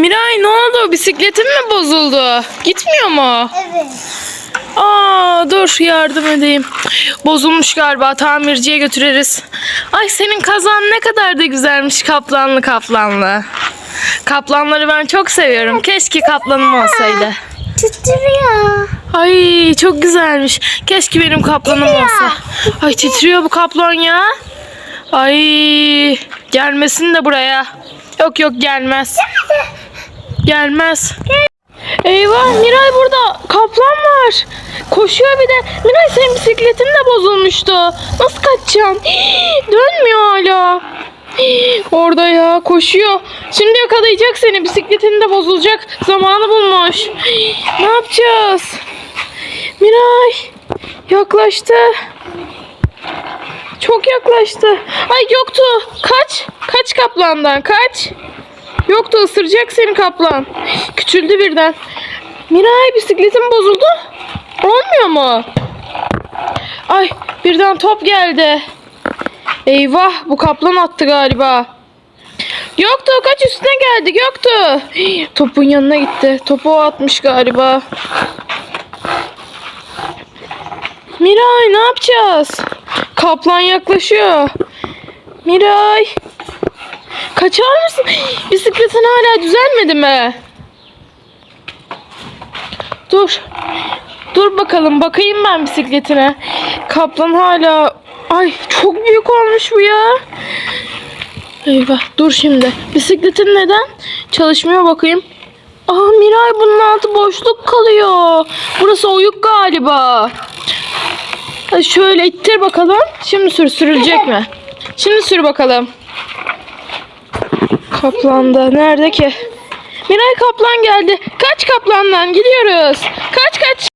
Miray ne oldu? Bisikletin mi bozuldu? Gitmiyor mu? Evet. Aa dur yardım edeyim. Bozulmuş galiba tamirciye götüreriz. Ay senin kazan ne kadar da güzelmiş kaplanlı kaplanlı. Kaplanları ben çok seviyorum. Keşke kaplanım olsaydı. Titriyor. Ay çok güzelmiş. Keşke benim kaplanım olsa. Ay titriyor bu kaplan ya. Ay gelmesin de buraya. Yok yok gelmez. Gelmez. Eyvah Miray burada kaplan var. Koşuyor bir de. Miray senin bisikletin de bozulmuştu. Nasıl kaçacaksın? Hii, Dönmüyor hala. Orada ya koşuyor. Şimdi yakalayacak seni. Bisikletin de bozulacak. Zamanı bulmuş. Ne yapacağız? Miray yaklaştı. Çok yaklaştı. Ay yoktu. Kaç. Kaç kaplandan kaç. Yoktu ısıracak seni kaplan. Küçüldü birden. Miray bisikletim bozuldu. Olmuyor mu? Ay birden top geldi. Eyvah bu kaplan attı galiba. Yoktu kaç üstüne geldi yoktu. Topun yanına gitti. Topu o atmış galiba. Miray ne yapacağız? Kaplan yaklaşıyor. Miray. Kaçar mısın? Bisikletin hala düzelmedi mi? Dur. Dur bakalım bakayım ben bisikletine. Kaplan hala ay çok büyük olmuş bu ya. Eyvah dur şimdi. Bisikletin neden çalışmıyor bakayım. Aa Miray bunun altı boşluk kalıyor. Burası oyuk galiba. Hadi şöyle ittir bakalım. Şimdi sür sürülecek mi? Şimdi sür bakalım. Kaplan da nerede ki? Miray kaplan geldi. Kaç kaplandan gidiyoruz. Kaç kaç.